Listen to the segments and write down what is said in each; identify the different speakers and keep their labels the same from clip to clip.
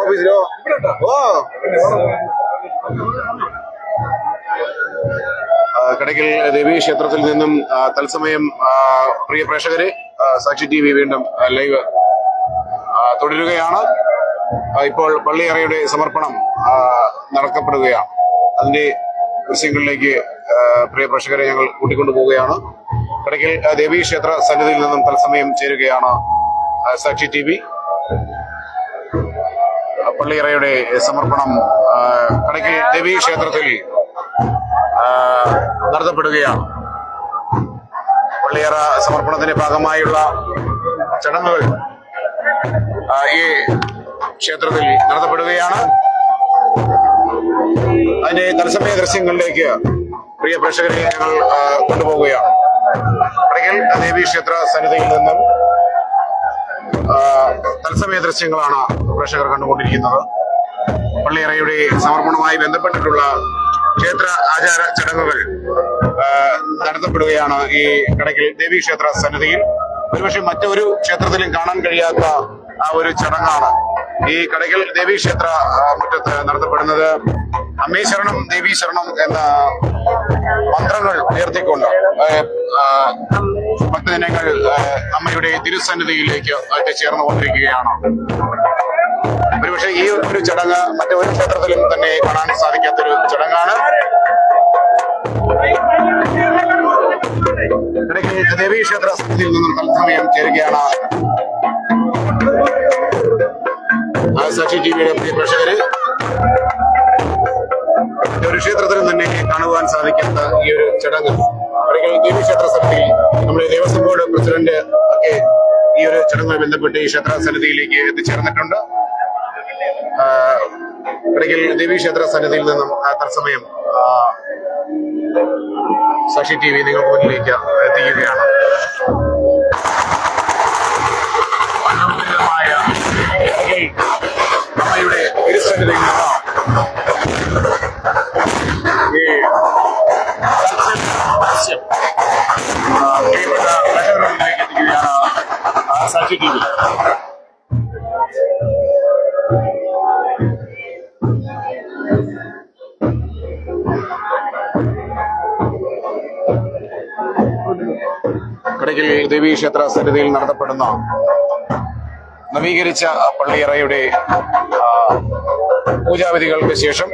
Speaker 1: ഓഫീസിലോ ഓ. കടയ്ക്കൽ ദേവീ ക്ഷേത്രത്തിൽ നിന്നും തത്സമയം പ്രിയ പ്രേക്ഷകരെ സാക്ഷി ടി വി വീണ്ടും ലൈവ് തുടരുകയാണ്. ഇപ്പോൾ പള്ളിയറയുടെ സമർപ്പണം നടക്കപ്പെടുകയാണ് അതിന്റെ ദൃശ്യങ്ങളിലേക്ക് പ്രിയ പ്രേക്ഷകരെ ഞങ്ങൾ കൂട്ടിക്കൊണ്ടു പോവുകയാണ് കടയ്ക്കൽ ദേവീ ക്ഷേത്ര സന്നിധിയിൽ നിന്നും തത്സമയം ചേരുകയാണ് സാക്ഷി ടി വി. പള്ളിയറയുടെ സമർപ്പണം കണക്കി ദേവി ക്ഷേത്രത്തിൽ നടത്തപ്പെടുകയാണ്. പള്ളിയറ സമർപ്പണത്തിന്റെ ഭാഗമായുള്ള ചടങ്ങുകൾ ഈ ക്ഷേത്രത്തിൽ നടത്തപ്പെടുകയാണ്. അതിന്റെ തത്സമയ ദൃശ്യങ്ങളിലേക്ക് പ്രിയ പ്രേക്ഷകരെ ഞങ്ങൾ കൊണ്ടുപോവുകയാണ്. കടയ്ക്കൽ ദേവി ക്ഷേത്ര സന്നിധിയിൽ നിന്നും തത്സമയ ദൃശ്യങ്ങളാണ് പ്രേക്ഷകർ കണ്ടുകൊണ്ടിരിക്കുന്നത്. പള്ളിയറയുടെ സമർപ്പണവുമായി ബന്ധപ്പെട്ടിട്ടുള്ള ക്ഷേത്ര ആചാര ചടങ്ങുകൾ നടത്തപ്പെടുകയാണ് ഈ കടയ്ക്കൽ ദേവീക്ഷേത്ര സന്നിധിയിൽ. ഒരുപക്ഷെ മറ്റൊരു ക്ഷേത്രത്തിലും കാണാൻ കഴിയാത്ത ആ ഒരു ചടങ്ങാണ് ഈ കടയ്ക്കൽ ദേവീക്ഷേത്ര മുറ്റത്ത് നടത്തപ്പെടുന്നത്. അമ്മേ ശരണം ദേവീ ശരണം എന്ന മന്ത്രങ്ങൾ ഉയർത്തിക്കൊണ്ട് ഭക്തജനങ്ങൾ അമ്മയുടെ തിരുസന്നിധിയിലേക്ക് എത്തിച്ചേർന്നുകൊണ്ടിരിക്കുകയാണ് ഒരുപക്ഷെ ഈ ഒരു ചടങ്ങ് മറ്റൊരു ക്ഷേത്രത്തിലും തന്നെ കാണാൻ സാധിക്കാത്തൊരു ചടങ്ങാണ്. ഇടയ്ക്ക് ദേവീ ക്ഷേത്ര സമിതിയിൽ നിന്നും തത്സമയം ചേരുകയാണ്. സാക്ഷി ടിവിയുടെ പ്രിയ പ്രേക്ഷകര്. ഒരു ക്ഷേത്രത്തിലും തന്നെ കാണുവാൻ സാധിക്കാത്ത ഈ ഒരു ചടങ്ങ്. ദേവീ ക്ഷേത്ര സമിതിയിൽ നമ്മുടെ ദേവസ്വം ബോർഡ് പ്രസിഡന്റ് ഒക്കെ ഈ ഒരു ചടങ്ങുമായി ബന്ധപ്പെട്ട് ഈ ക്ഷേത്ര സന്നിധിയിലേക്ക് എത്തിച്ചേർന്നിട്ടുണ്ട്. ഇടയ്ക്കൽ ദേവീക്ഷേത്ര സന്നിധിയിൽ നിന്നും തത്സമയം സാക്ഷി ടി വി നിങ്ങൾക്ക് മുന്നിലേക്ക് എത്തിക്കുകയാണ്. ടി തിരുസന്നിധിയിൽ നിന്നും ദൃശ്യം ആ, കടയ്ക്കൽ ദേവീ ക്ഷേത്ര സന്നിധിയിൽ നടത്തപ്പെടുന്ന നവീകരിച്ച പള്ളിയറയുടെ പൂജാവിധികൾക്ക് ശേഷം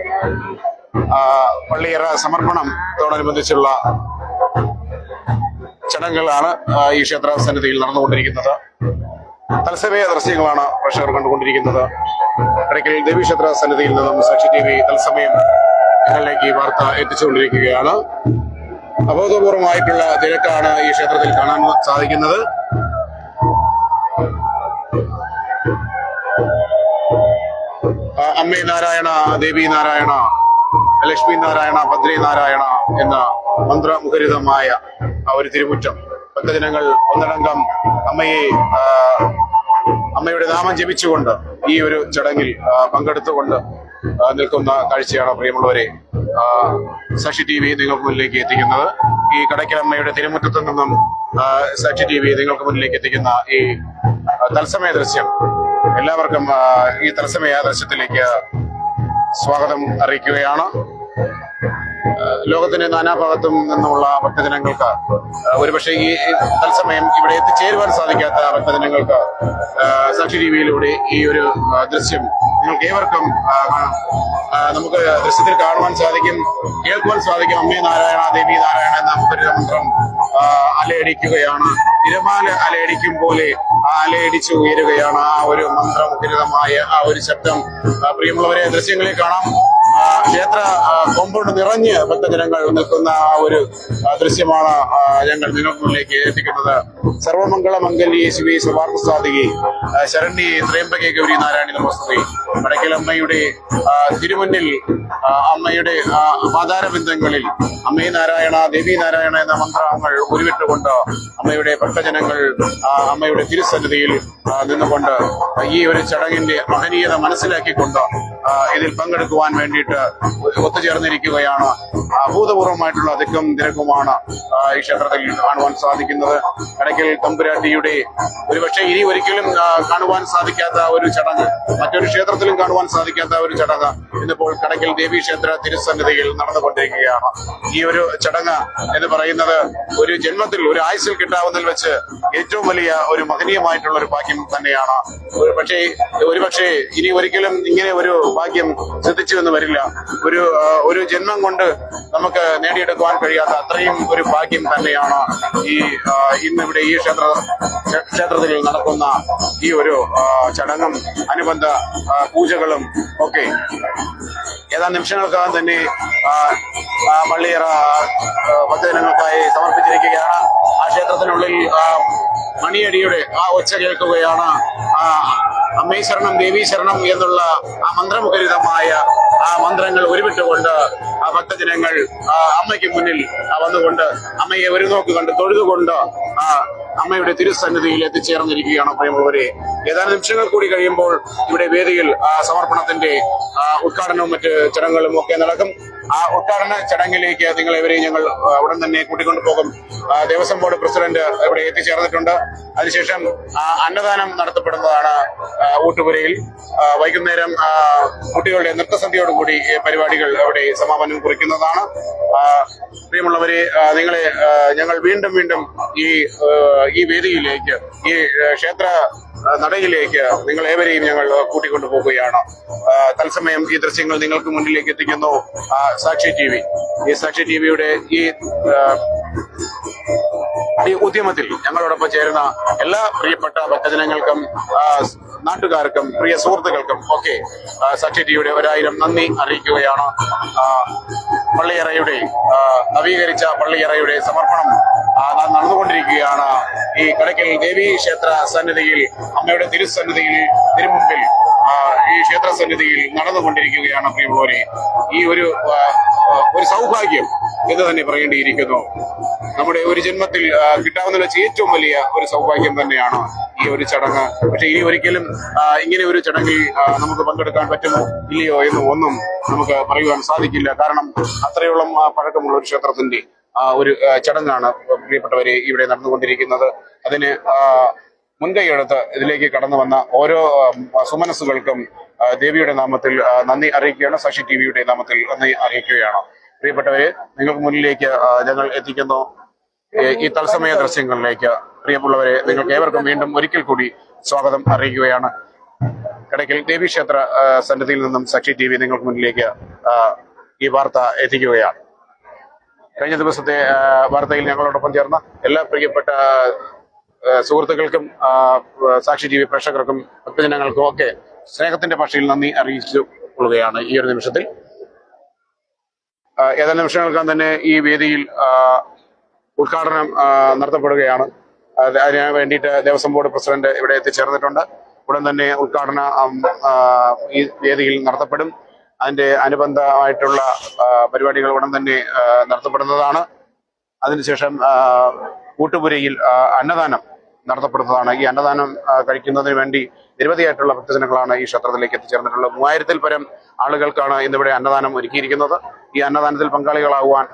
Speaker 1: പള്ളിയറ സമർപ്പണത്തോടനുബന്ധിച്ചുള്ള ചടങ്ങുകളാണ് ഈ ക്ഷേത്ര സന്നിധിയിൽ നടന്നുകൊണ്ടിരിക്കുന്നത്. തത്സമയ ദൃശ്യങ്ങളാണ് പ്രേക്ഷകർ കണ്ടുകൊണ്ടിരിക്കുന്നത്. കടയ്ക്കൽ ദേവീ ക്ഷേത്ര സന്നിധിയിൽ നിന്നും സാക്ഷി ടി വി തത്സമയം നിങ്ങളിലേക്ക് വാർത്ത എത്തിച്ചുകൊണ്ടിരിക്കുകയാണ്. അബോധപൂർവമായിട്ടുള്ള തിരക്കാണ് ഈ ക്ഷേത്രത്തിൽ കാണാൻ സാധിക്കുന്നത്. അമ്മ നാരായണ ദേവി നാരായണ ലക്ഷ്മി നാരായണ ഭദ്രി നാരായണ എന്ന മന്ത്രമുഖരിതമായ ഒരു തിരുമുറ്റം ഭക്തജനങ്ങൾ ഒന്നടങ്കം അമ്മയെ അമ്മയുടെ നാമം ജപിച്ചുകൊണ്ട് ഈ ഒരു ചടങ്ങിൽ പങ്കെടുത്തുകൊണ്ട് നിൽക്കുന്ന കാഴ്ചയാണ് പ്രിയമുള്ളവരെ. ആ, സാക്ഷി ടി വി നിങ്ങൾക്ക് മുന്നിലേക്ക് എത്തിക്കുന്നത്. ഈ കടയ്ക്കലമ്മയുടെ തിരുമുറ്റത്ത് നിന്നും സഷി ടി വി നിങ്ങൾക്ക് മുന്നിലേക്ക് എത്തിക്കുന്ന ഈ തത്സമയ ദൃശ്യം. എല്ലാവർക്കും ഈ തത്സമയ ദൃശ്യത്തിലേക്ക് സ്വാഗതം അറിയിക്കുകയാണ്. ലോകത്തിന്റെ നാനാഭാഗത്തും നിന്നുമുള്ള ഭക്തജനങ്ങൾക്ക് ഒരുപക്ഷെ ഈ തത്സമയം ഇവിടെ എത്തിച്ചേരുവാൻ സാധിക്കാത്ത ഭക്തജനങ്ങൾക്ക് സാക്ഷി ടി വിയിലൂടെ ഈ ഒരു ദൃശ്യം നിങ്ങൾക്ക് ഏവർക്കും നമുക്ക് ദൃശ്യത്തിൽ കാണുവാൻ സാധിക്കും കേൾക്കുവാൻ സാധിക്കും. അമ്മേ നാരായണ ദേവി നാരായണ എന്ന ഒരു മന്ത്രം ആ, അലയടിക്കുകയാണ്. തിരമാല അലയടിക്കും പോലെ അലയടിച്ച് ഉയരുകയാണ് ആ ഒരു മന്ത്രമുഖരിതമായ ആ ഒരു ശബ്ദം. പ്രിയമുള്ളവരെ ദൃശ്യങ്ങളിൽ കാണാം. ക്ഷേത്ര കോമ്പൗണ്ട് നിറഞ്ഞ് ഭക്തജനങ്ങൾ നിൽക്കുന്ന ആ ഒരു ദൃശ്യമാണ് ഞങ്ങൾ നിങ്ങൾക്ക് എത്തിക്കുന്നത്. സർവമംഗള മംഗല്യേ ശിവേ സവാർഗസാധികി ശരണ്യ ത്രയംബകേ ഗൗരി നാരായണി നമസ്തി വടക്കൽ അമ്മയുടെ തിരുമുന്നിൽ അമ്മയുടെ ആ, പാതാരബിന്ദങ്ങളിൽ അമ്മേ നാരായണ ദേവി നാരായണ എന്ന മന്ത്രങ്ങൾ ഉരുവിട്ടുകൊണ്ട് അമ്മയുടെ ഭക്തജനങ്ങൾ അമ്മയുടെ തിരുസന്നിധിയിൽ നിന്നുകൊണ്ട് ഈ ഒരു ചടങ്ങിന്റെ മഹനീയത മനസ്സിലാക്കിക്കൊണ്ട് ഇതിൽ പങ്കെടുക്കുവാൻ വേണ്ടിയിട്ട് ഒത്തുചേർന്നിരിക്കുകയാണ്. അഭൂതപൂർവമായിട്ടുള്ള തിക്കും തിരക്കുമാണ് ഈ ക്ഷേത്രത്തിൽ കാണുവാൻ സാധിക്കുന്നത്. കടയ്ക്കൽ തമ്പുരാട്ടിയുടെ ഒരുപക്ഷെ ഇനി ഒരിക്കലും കാണുവാൻ സാധിക്കാത്ത ഒരു ചടങ്ങ് മറ്റൊരു ക്ഷേത്രത്തിലും കാണുവാൻ സാധിക്കാത്ത ഒരു ചടങ്ങ് ഇന്നിപ്പോൾ കടയ്ക്കൽ ദേവി ക്ഷേത്ര തിരുസന്നിധിയിൽ നടന്നുകൊണ്ടിരിക്കുകയാണ്. ഈ ഒരു ചടങ്ങ് എന്ന് പറയുന്നത് ഒരു ജന്മത്തിൽ ഒരു ആയുസിൽ കിട്ടാവുന്നതിൽ വെച്ച് ഏറ്റവും വലിയ ഒരു മഹനീയമായിട്ടുള്ള ഒരു ഭാഗ്യം തന്നെയാണ്. ഒരു പക്ഷേ ഒരുപക്ഷെ ഇനി ഒരിക്കലും ഇങ്ങനെ ഒരു ഭാഗ്യം സിദ്ധിച്ചു എന്ന് വരില്ല. ഒരു ഒരു ജന്മം കൊണ്ട് നമുക്ക് നേടിയെടുക്കുവാൻ കഴിയാത്ത അത്രയും ഒരു ഭാഗ്യം തന്നെയാണ് ഈ ഇന്നിവിടെ ഈ ക്ഷേത്ര ക്ഷേത്രത്തിൽ നടക്കുന്ന ഈ ഒരു ചടങ്ങും അനുബന്ധ പൂജകളും ഒക്കെ. ഏതാനും നിമിഷങ്ങൾക്കകം തന്നെ പള്ളിയറ ഭക്തജനങ്ങൾക്കായി സമർപ്പിച്ചിരിക്കുകയാണ്. ആ ക്ഷേത്രത്തിനുള്ളിൽ മണിയടിയുടെ ആ ഒച്ച കേൾക്കുകയാണ് അമ്മേ ശരണം ശരണം എന്നുള്ള ആ മന്ത്രമുഖരിതമായ ആ മന്ത്രങ്ങൾ ഉരുവിട്ടുകൊണ്ട് ആ ഭക്തജനങ്ങൾ അമ്മയ്ക്ക് മുന്നിൽ വന്നുകൊണ്ട് അമ്മയെ ഒരു നോക്ക് കണ്ട് തൊഴുതുകൊണ്ട് അമ്മയുടെ തിരുസന്നിധിയിൽ എത്തിച്ചേർന്നിരിക്കുകയാണ് പ്രിയമുള്ളവരെ. ഏതാനും നിമിഷങ്ങൾ കൂടി കഴിയുമ്പോൾ ഇവിടെ വേദിയിൽ സമർപ്പണത്തിന്റെ ഉദ്ഘാടനവും മറ്റ് ചടങ്ങുകളും ഒക്കെ നടക്കും. ആ ഉദ്ഘാടന ചടങ്ങിലേക്ക് നിങ്ങളെവരെയും ഞങ്ങൾ ഉടൻ തന്നെ കൂട്ടിക്കൊണ്ടു പോകും. ദേവസ്വം ബോർഡ് പ്രസിഡന്റ് ഇവിടെ എത്തിച്ചേർന്നിട്ടുണ്ട്. അതിനുശേഷം അന്നദാനം നടത്തപ്പെടുന്നതാണ് ഊട്ടുപുരയിൽ. വൈകുന്നേരം കുട്ടികളുടെ നൃത്തസന്ധ്യയോടുകൂടി പരിപാടികൾ അവിടെ സമാപനം കുറിക്കുന്നതാണ് കുറയ്ക്കുന്നതാണ്. പ്രിയമുള്ളവരെ നിങ്ങളെ ഞങ്ങൾ വീണ്ടും വീണ്ടും ഈ ഈ വേദിയിലേക്ക് ഈ ക്ഷേത്ര നടയിലേക്ക് നിങ്ങൾ ഏവരെയും ഞങ്ങൾ കൂട്ടിക്കൊണ്ടു പോകുകയാണ്. തത്സമയം ഈ ദൃശ്യങ്ങൾ നിങ്ങൾക്ക് മുന്നിലേക്ക് എത്തിക്കുന്നു. സാക്ഷി ടി വി. ഈ സാക്ഷി ടി വിയുടെ ഈ ഈ ഉദ്യമത്തിൽ ഞങ്ങളോടൊപ്പം ചേരുന്ന എല്ലാ പ്രിയപ്പെട്ട ഭക്തജനങ്ങൾക്കും നാട്ടുകാർക്കും പ്രിയ സുഹൃത്തുക്കൾക്കും ഒക്കെ സച്ചി ടിയുടെ ഒരായിരം നന്ദി അറിയിക്കുകയാണ്. പള്ളിയറയുടെ നവീകരിച്ച പള്ളിയറയുടെ സമർപ്പണം നടന്നുകൊണ്ടിരിക്കുകയാണ്. ഈ കടയ്ക്കൽ ദേവീ ക്ഷേത്ര സന്നിധിയിൽ അമ്മയുടെ തിരുസന്നിധിയിൽ തിരുമുമ്പിൽ ഈ ക്ഷേത്ര സന്നിധിയിൽ നടന്നുകൊണ്ടിരിക്കുകയാണ് പ്രിയമുള്ളവരെ. ഈ ഒരു ഒരു സൗഭാഗ്യം എന്ന് തന്നെ പറയേണ്ടിയിരിക്കുന്നു. നമ്മുടെ ഒരു ജന്മത്തിൽ കിട്ടാവുന്ന വെച്ച് ഏറ്റവും വലിയ ഒരു സൗഭാഗ്യം തന്നെയാണ് ഈ ഒരു ചടങ്ങ്. പക്ഷെ ഇനി ഒരിക്കലും ഇങ്ങനെ ഒരു ചടങ്ങിൽ നമുക്ക് പങ്കെടുക്കാൻ പറ്റുമോ ഇല്ലയോ എന്ന് ഒന്നും നമുക്ക് പറയുവാൻ സാധിക്കില്ല. കാരണം അത്രയോളം പഴക്കമുള്ള ഒരു ക്ഷേത്രത്തിന്റെ ഒരു ചടങ്ങാണ് പ്രിയപ്പെട്ടവരെ ഇവിടെ നടന്നുകൊണ്ടിരിക്കുന്നത്. അതിന് മുൻകൈയെടുത്ത് ഇതിലേക്ക് കടന്നു വന്ന ഓരോ സുമനസ്സുകൾക്കും ദേവിയുടെ നാമത്തിൽ നന്ദി അറിയിക്കുകയാണ്. സാക്ഷി ടി വിയുടെ നാമത്തിൽ നന്ദി അറിയിക്കുകയാണ്. പ്രിയപ്പെട്ടവരെ നിങ്ങൾക്ക് മുന്നിലേക്ക് ഞങ്ങൾ എത്തിക്കുന്നു. ഈ തത്സമയ ദൃശ്യങ്ങളിലേക്ക് പ്രിയമുള്ളവരെ നിങ്ങൾക്ക് ഏവർക്കും വീണ്ടും ഒരിക്കൽ കൂടി സ്വാഗതം അറിയിക്കുകയാണ്. കടയ്ക്കൽ ദേവീക്ഷേത്ര ക്ഷേത്ര സന്നിധിയിൽ നിന്നും സക്ഷി ടി വി നിങ്ങൾക്ക് മുന്നിലേക്ക് ഈ വാർത്ത എത്തിക്കുകയാണ്. കഴിഞ്ഞ ദിവസത്തെ വാർത്തയിൽ ഞങ്ങളോടൊപ്പം ചേർന്ന എല്ലാ പ്രിയപ്പെട്ട സുഹൃത്തുക്കൾക്കും സാക്ഷി ടി വി പ്രേക്ഷകർക്കും ഭക്തജനങ്ങൾക്കും ഒക്കെ സ്നേഹത്തിന്റെ ഭാഷയിൽ നന്ദി അറിയിച്ചു കൊള്ളുകയാണ് ഈ ഒരു നിമിഷത്തിൽ. ഏതാനും നിമിഷങ്ങൾക്കാൻ തന്നെ ഈ വേദിയിൽ ഉദ്ഘാടനം നടത്തപ്പെടുകയാണ്. അത് അതിന് വേണ്ടിയിട്ട് ദേവസ്വം ബോർഡ് പ്രസിഡന്റ് ഇവിടെ എത്തിച്ചേർന്നിട്ടുണ്ട്. ഉടൻ തന്നെ ഉദ്ഘാടന ഈ വേദിയിൽ നടത്തപ്പെടും. അതിന്റെ അനുബന്ധമായിട്ടുള്ള പരിപാടികൾ ഉടൻ തന്നെ നടത്തപ്പെടുന്നതാണ്. അതിനുശേഷം കൂട്ടുപുരയിൽ അന്നദാനം നടത്തപ്പെടുന്നതാണ്. ഈ അന്നദാനം കഴിക്കുന്നതിന് വേണ്ടി നിരവധിയായിട്ടുള്ള ഭക്തജനങ്ങളാണ് ഈ ക്ഷേത്രത്തിലേക്ക് എത്തിച്ചേർന്നിട്ടുള്ളത്. മൂവായിരത്തിൽ പരം ആളുകൾക്കാണ് ഇന്നിവിടെ അന്നദാനം ഒരുക്കിയിരിക്കുന്നത്. ഈ അന്നദാനത്തിൽ പങ്കാളികളാകുവാൻ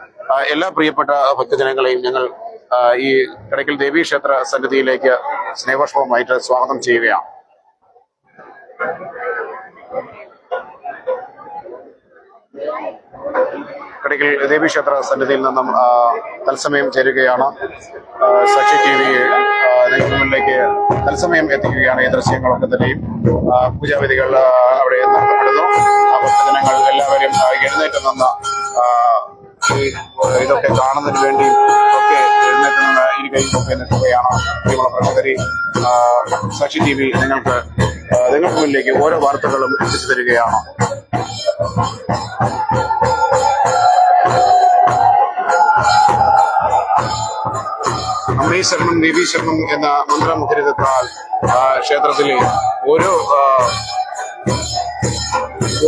Speaker 1: എല്ലാ പ്രിയപ്പെട്ട ഭക്തജനങ്ങളെയും ഞങ്ങൾ ഈ കടയ്ക്കൽ ദേവീ ക്ഷേത്ര സന്നിധിയിലേക്ക് സ്നേഹപുഷ്പമായിട്ട് സ്വാഗതം ചെയ്യുകയാണ്. കടയ്ക്കൽ ദേവീക്ഷേത്ര സന്നിധിയിൽ നിന്നും തത്സമയം ചേരുകയാണ്. സാക്ഷി ടി വി നിങ്ങൾക്ക് തത്സമയം എത്തിക്കുകയാണ് ഈ ദൃശ്യങ്ങളൊക്കെ തന്നെയും. പൂജാവിധികൾ അവിടെ നടത്തപ്പെടുന്നു. ഭക്തജനങ്ങൾ എല്ലാവരും എഴുന്നേറ്റ് നിന്ന് ഇതൊക്കെ കാണുന്നതിന് വേണ്ടി ഒക്കെ എഴുന്നേറ്റ് നിന്ന് ഇരു കൈകൊക്കെ നിൽക്കുകയാണ് പ്രിയമുള്ള പ്രവർത്തകരി സാക്ഷി ടി വി നിങ്ങൾക്ക് നിങ്ങൾക്ക് മുന്നിലേക്ക് ഓരോ വാർത്തകളും എത്തിച്ചു തരികയാണ്. അമ്മേ ശരണം ദേവി ശരണം എന്ന മന്ത്രമുഖരിതത്താൽ ക്ഷേത്രത്തിലെ ഓരോ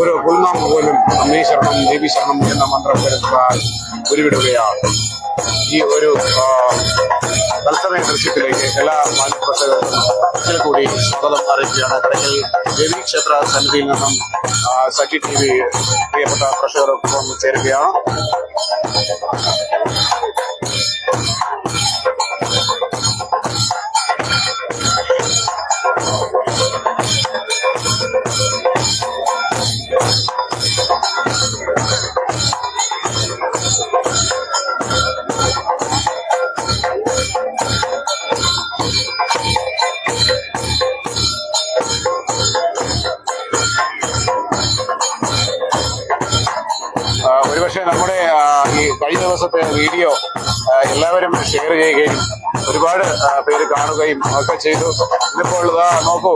Speaker 1: ഓരോ പുൽനാമ പോലും അമ്മേ ശരണം ദേവി ശരണം എന്ന മന്ത്രമുഖരിതത്താൽ ഉരുവിടുകയാണ്. ഈ ഒരു തത്സമയ ദൃശ്യത്തിലേക്ക് എല്ലാ മാനപ്രസംഗത്തിലും ഒരിക്കൽ കൂടി സ്വാഗതം അറിയിക്കുകയാണ്. കടക്കൽ ദേവി ക്ഷേത്ര സന്നിധിയിൽ നിന്നും സഖി ടി വി പ്രിയപ്പെട്ട പ്രേക്ഷകർക്കൊപ്പം ചേരുകയാണ്. വീഡിയോ എല്ലാവരും ഷെയർ ചെയ്യുകയും ഒരുപാട് പേര് കാണുകയും ഒക്കെ ചെയ്തു. ഇന്നിപ്പോൾ ഇതാ നോക്കൂ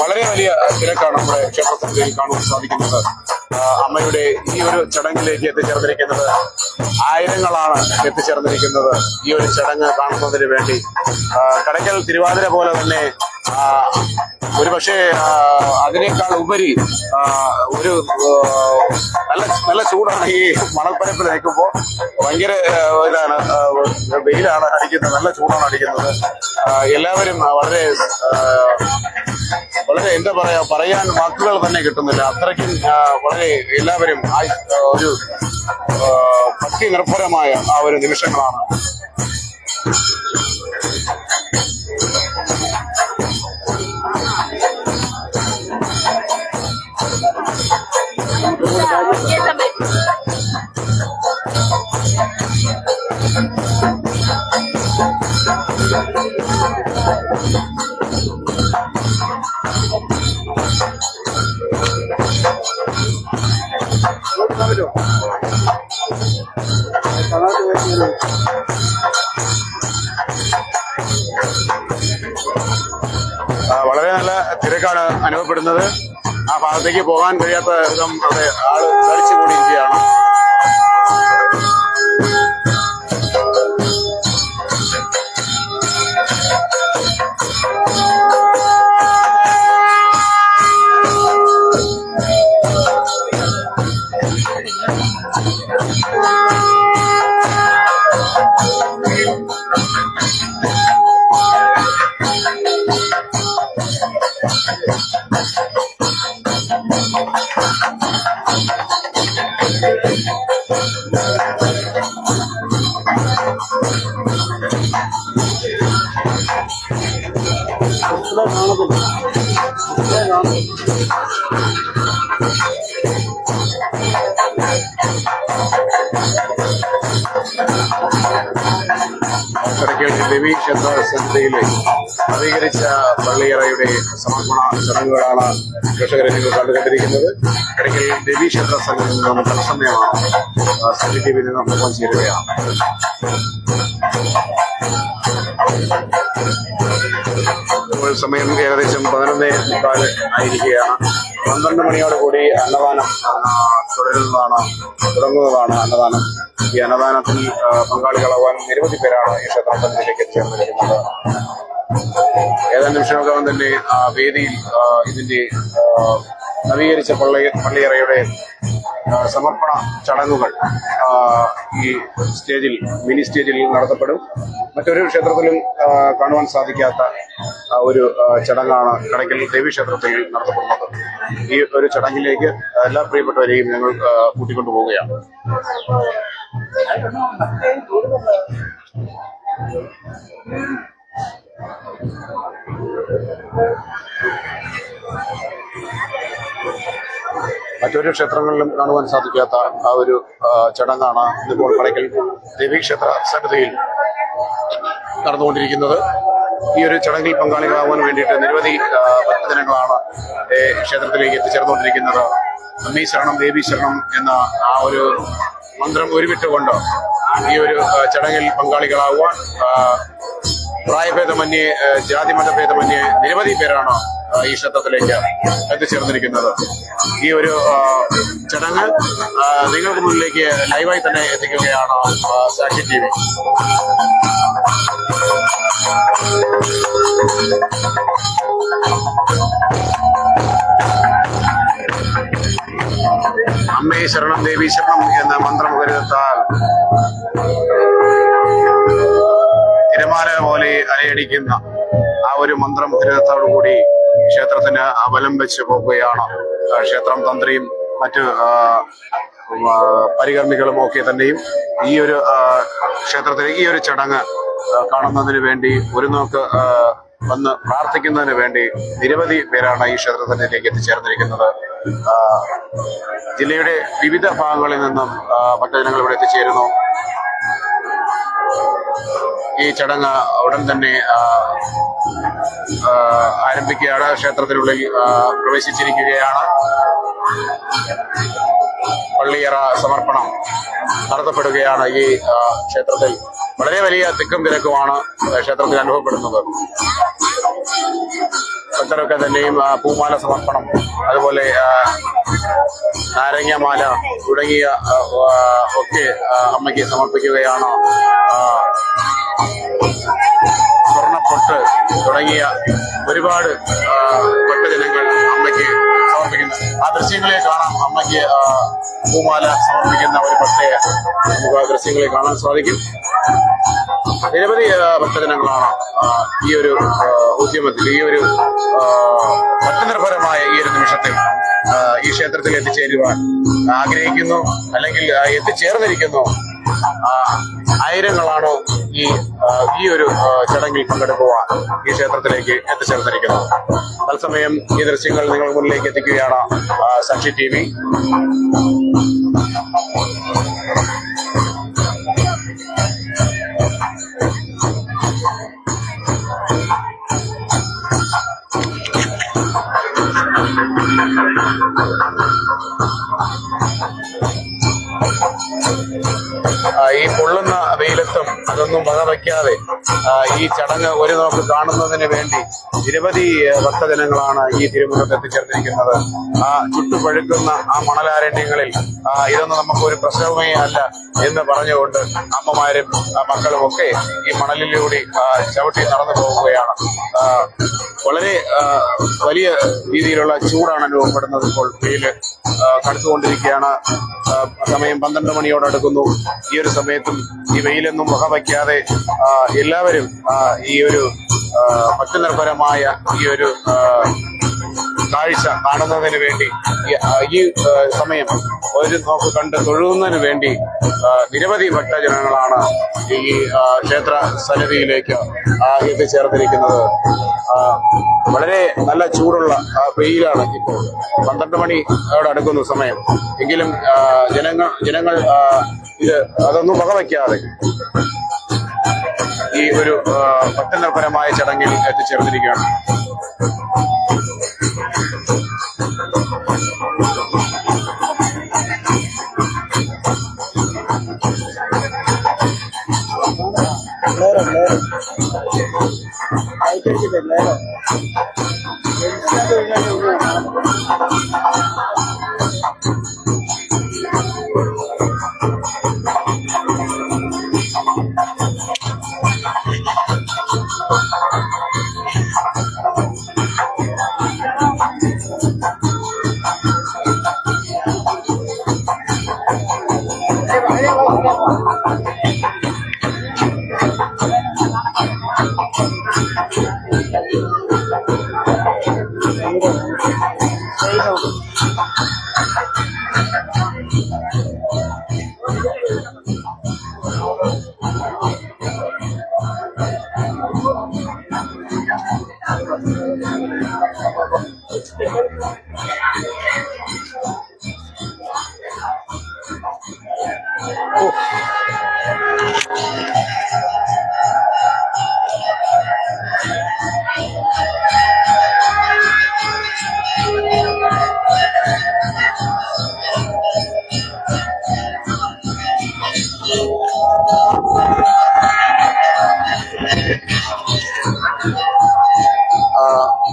Speaker 1: വളരെ വലിയ തിരക്കാണ് നമ്മുടെ ക്ഷേത്രത്തിൽ കാണുവാൻ സാധിക്കുന്നത്. അമ്മയുടെ ഈ ഒരു ചടങ്ങിലേക്ക് എത്തിച്ചേർന്നിരിക്കുന്നത് ആയിരങ്ങളാണ് എത്തിച്ചേർന്നിരിക്കുന്നത് ഈ ഒരു ചടങ്ങ് കാണുന്നതിന് വേണ്ടി. കടയ്ക്കൽ തിരുവാതിര പോലെ തന്നെ ആ, ഒരുപക്ഷെ അതിനേക്കാൾ ഉപരി ഒരു നല്ല നല്ല ചൂടാണ് ഈ മണൽപ്പരപ്പിൽ നിൽക്കുമ്പോൾ. ഭയങ്കര ഇതാണ് വെയിലാണ് അടിക്കുന്നത് നല്ല ചൂടാണ് അടിക്കുന്നത്. എല്ലാവരും വളരെ വളരെ എന്താ പറയാ പറയാൻ വാക്കുകൾ തന്നെ കിട്ടുന്നില്ല. അത്രയ്ക്കും വളരെ എല്ലാവരും ഒരു ഭക്തി നിർഭരമായ ആ ഒരു നിമിഷങ്ങളാണ്. ആ ഭാഗത്തേക്ക് പോകാൻ കഴിയാത്ത വിധം അവിടെ കടക്കേട് ദേവി ക്ഷേത്ര സന്നിധിയിലെ നവീകരിച്ച പള്ളിയറയുടെ സമർപ്പണ ചടങ്ങുകളാണ് കർഷകരെ നിങ്ങൾ കണ്ടുകൊണ്ടിരിക്കുന്നത്. കടക്കൽ ദേവി ക്ഷേത്ര സന്നിധിയിൽ നിന്നും തത്സമയമാണ് സി ടി വിയിൽ നിന്നും ചേരുകയാണ്. സമയം ഏകദേശം പതിനൊന്നേ മുക്കാൽ ആയിരിക്കുകയാണ്. പന്ത്രണ്ട് മണിയോട് കൂടി അന്നദാനം തുടരുന്നതാണ് തുടങ്ങുന്നതാണ് അന്നദാനം. ഈ അന്നദാനത്തിൽ പങ്കാളികളാവാൻ നിരവധി പേരാണ് ഈ ക്ഷേത്ര ചേർന്ന് വരുന്നത്. ഏതാനും നിമിഷങ്ങൾക്കകം തന്നെ വേദിയിൽ ഇതിന്റെ നവീകരിച്ച പള്ളി പള്ളിയറയുടെ സമർപ്പണ ചടങ്ങുകൾ ഈ സ്റ്റേജിൽ മിനി സ്റ്റേജിൽ നടത്തപ്പെടും. മറ്റൊരു ക്ഷേത്രത്തിലും കാണുവാൻ സാധിക്കാത്ത ഒരു ചടങ്ങാണ് കടയ്ക്കൽ ദേവി ക്ഷേത്രത്തിൽ നടത്തപ്പെടുന്നത്. ഈ ഒരു ചടങ്ങിലേക്ക് എല്ലാ പ്രിയപ്പെട്ടവരെയും ഞങ്ങൾ കൂട്ടിക്കൊണ്ടു പോവുകയാണ്. മറ്റൊരു ക്ഷേത്രങ്ങളിലും കാണുവാൻ സാധിക്കാത്ത ആ ഒരു ചടങ്ങാണ് ഇന്നിപ്പോൾ കടയ്ക്കൽ ദേവീക്ഷേത്ര സന്നിധിയിൽ നടന്നുകൊണ്ടിരിക്കുന്നത്. ഈ ഒരു ചടങ്ങിൽ പങ്കാളികളാവാൻ വേണ്ടിയിട്ട് നിരവധി ഭക്തജനങ്ങളാണ് ക്ഷേത്രത്തിലേക്ക് എത്തിച്ചേർന്നുകൊണ്ടിരിക്കുന്നത്. അമ്മീ ശരണം ദേവി ശരണം എന്ന ആ ഒരു മന്ത്രം ഒരുമിച്ചുകൊണ്ട് ഈ ഒരു ചടങ്ങിൽ പങ്കാളികളാവാൻ പ്രായഭേദമന്യേ ജാതി മതഭേദമന്യേ നിരവധി പേരാണ് ഈ ക്ഷേത്രത്തിലേക്ക് എത്തിച്ചേർന്നിരിക്കുന്നത്. ഈ ഒരു ചടങ്ങ് നിങ്ങൾക്ക് മുന്നിലേക്ക് ലൈവായി തന്നെ എത്തിക്കുകയാണ് സാക്ഷി ടി വി. അമ്മേ ശരണം ദേവി ശരണം എന്ന മന്ത്രം ആഞ്ഞടിക്കുന്ന ആ ഒരു മന്ത്രം മന്ത്രമുദ്രത്തോടു കൂടി ക്ഷേത്രത്തിന് അബലം വെച്ച് പോകുകയാണ്. ക്ഷേത്രം തന്ത്രിയും മറ്റ് പരികർമ്മികളും ഒക്കെ തന്നെയും ഈ ഒരു ക്ഷേത്രത്തിലേക്ക് ക്ഷേത്രത്തിലെ ഈ ഒരു ചടങ്ങ് കാണുന്നതിന് വേണ്ടി ഒരു നോക്ക് വന്ന് പ്രാർത്ഥിക്കുന്നതിന് വേണ്ടി നിരവധി പേരാണ് ഈ ക്ഷേത്രത്തിലേക്ക് എത്തിച്ചേർന്നിരിക്കുന്നത്. ജില്ലയുടെ വിവിധ ഭാഗങ്ങളിൽ നിന്നും ഭക്തജനങ്ങൾ ഇവിടെ എത്തിച്ചേരുന്നു. ഈ ചടങ്ങ് ഉടൻ തന്നെ ആരംഭിക്കുകയാണ് ക്ഷേത്രത്തിനുള്ളിൽ പ്രവേശിച്ചിരിക്കുകയാണ്. പള്ളിയറ സമർപ്പണം നടത്തപ്പെടുകയാണ് ഈ ക്ഷേത്രത്തിൽ. വളരെ വലിയ തിക്കും തിരക്കുമാണ് ക്ഷേത്രത്തിൽ അനുഭവപ്പെടുന്നത്. ഭക്തരൊക്കെ തന്നെയും പൂമാല സമർപ്പണം അതുപോലെ നാരങ്ങമാല തുടങ്ങിയ ഒക്കെ അമ്മയ്ക്ക് സമർപ്പിക്കുകയാണ് സ്വർണപ്പൊട്ട് തുടങ്ങിയ ഒരുപാട് ഭക്തജനങ്ങൾ അമ്മയ്ക്ക് സമർപ്പിക്കുന്നു. ആ ദൃശ്യങ്ങളെ കാണാം. അമ്മയ്ക്ക് പൂമാല സമർപ്പിക്കുന്ന ഒരു പ്രത്യേക നമുക്ക് ദൃശ്യങ്ങളെ കാണാൻ സാധിക്കും. നിരവധി ഭക്തജനങ്ങളാണ് ഈ ഒരു ഉദ്യമത്തിൽ ഈ ഒരു ഭക്തനിർഭരമായ ഈ ഒരു നിമിഷത്തിൽ ഈ ക്ഷേത്രത്തിൽ എത്തിച്ചേരുവാൻ ആഗ്രഹിക്കുന്നു അല്ലെങ്കിൽ എത്തിച്ചേർന്നിരിക്കുന്നു. ആയിരങ്ങളാണ് ഈ ഈ ഒരു ചടങ്ങിൽ പങ്കെടുക്കുവാൻ ഈ ക്ഷേത്രത്തിലേക്ക് എത്തിച്ചേർന്നിരിക്കുന്നത്? തത്സമയം ഈ ദൃശ്യങ്ങൾ നിങ്ങൾ മുന്നിലേക്ക് എത്തിക്കുകയാണ് സാക്ഷി ടി വി. അതൊന്നും വകവയ്ക്കാതെ ഈ ചടങ്ങ് ഒരു നോക്ക് കാണുന്നതിന് വേണ്ടി നിരവധി ഭക്തജനങ്ങളാണ് ഈ തിരുമുഖത്ത് എത്തിച്ചേർന്നിരിക്കുന്നത്. ആ ചുട്ടുപഴുക്കുന്ന ആ മണലാരണ്യങ്ങളിൽ ഇതൊന്നും നമുക്ക് ഒരു പ്രശ്നമേ അല്ല എന്ന് പറഞ്ഞുകൊണ്ട് അമ്മമാരും മക്കളും ഒക്കെ ഈ മണലിലൂടെ ചവിട്ടി നടന്നു പോവുകയാണ്. വളരെ വലിയ രീതിയിലുള്ള ചൂടാണ് അനുഭവപ്പെടുന്നത് ഇപ്പോൾ വെയിൽ കടുത്തുകൊണ്ടിരിക്കുകയാണ്. സമയം പന്ത്രണ്ട് മണിയോടടുക്കുന്നു ഈ ഒരു സമയത്തും ഈ വെയിലൊന്നും മുഖം വയ്ക്കാതെ എല്ലാവരും ഈ ഒരു ഭക്തി ഭക്തിനിർഭരമായ ഈ ഒരു കാഴ്ച കാണുന്നതിന് വേണ്ടി ഈ- സമയം ഒരു നോക്ക് കണ്ട് തൊഴുകുന്നതിന് വേണ്ടി നിരവധി ഭക്തജനങ്ങളാണ് ഈ ക്ഷേത്ര സന്നിധിയിലേക്ക് എത്തിച്ചേർന്നിരിക്കുന്നത്. വളരെ നല്ല ചൂടുള്ള വെയിലാണ് ഇപ്പോൾ. പന്ത്രണ്ട് മണിയോട് അടുക്കുന്ന സമയം. എങ്കിലും ജനങ്ങൾ ജനങ്ങൾ ഇത് അതൊന്നും വകവയ്ക്കാതെ ഈ ഒരു ഭക്തിനിർഭരമായ ചടങ്ങിൽ എത്തിച്ചേർന്നിരിക്കുകയാണ്.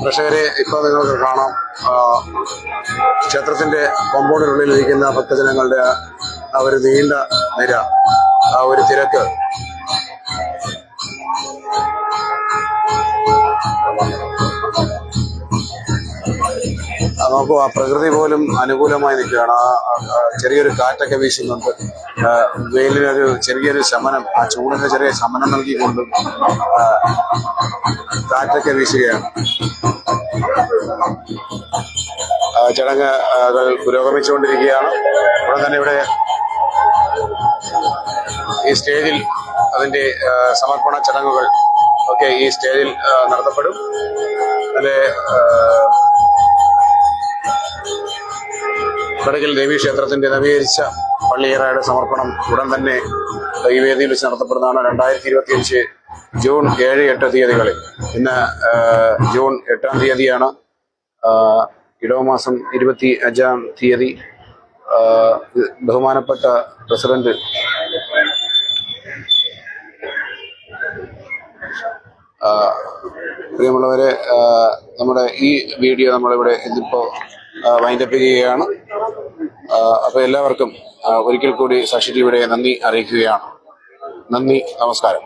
Speaker 1: പ്രേക്ഷകരെ ഇപ്പൊ നിങ്ങൾക്ക് കാണാം. ക്ഷേത്രത്തിന്റെ കോമ്പൗണ്ടിനുള്ളിൽ ഇരിക്കുന്ന ഭക്തജനങ്ങളുടെ ആ ഒരു നീണ്ട നിര ആ ഒരു തിരക്ക്. നമുക്ക് ആ പ്രകൃതി പോലും അനുകൂലമായി നിൽക്കുകയാണ്. ആ ചെറിയൊരു കാറ്റൊക്കെ വീശുന്നുണ്ട്. വെയിലിനൊരു ചെറിയൊരു ശമനം ആ ചൂടിന് ചെറിയ ശമനം നൽകിക്കൊണ്ട് കാറ്റൊക്കെ വീശുകയാണ്. ചടങ്ങ് പുരോഗമിച്ചുകൊണ്ടിരിക്കുകയാണ്. ഉടൻ തന്നെ ഇവിടെ ഈ സ്റ്റേജിൽ അതിന്റെ സമർപ്പണ ചടങ്ങുകൾ ഒക്കെ ഈ സ്റ്റേജിൽ നടത്തപ്പെടും. അതിലെ കടകിൽ ദേവീ ക്ഷേത്രത്തിന്റെ നവീകരിച്ച പള്ളിയേറയുടെ സമർപ്പണം ഉടൻ തന്നെ ഈ വേദിയിൽ വെച്ച് നടത്തപ്പെടുന്നതാണ് രണ്ടായിരത്തി ഇരുപത്തിയഞ്ച് ജൂൺ ഏഴ് എട്ട് തീയതികളിൽ. ഇന്ന് ജൂൺ എട്ടാം തീയതിയാണ് ഇടവമാസം ഇരുപത്തി അഞ്ചാം തീയതി ബഹുമാനപ്പെട്ട പ്രസിഡന്റ് പ്രിയമുള്ളവരെ നമ്മുടെ ഈ വീഡിയോ നമ്മളിവിടെ ഇന്നിപ്പോൾ വൈൻഡപ്പ് ചെയ്യുകയാണ്. അപ്പോൾ അപ്പൊ എല്ലാവർക്കും ഒരിക്കൽ കൂടി സാക്ഷി നന്ദി അറിയിക്കുകയാണ്. നന്ദി നമസ്കാരം.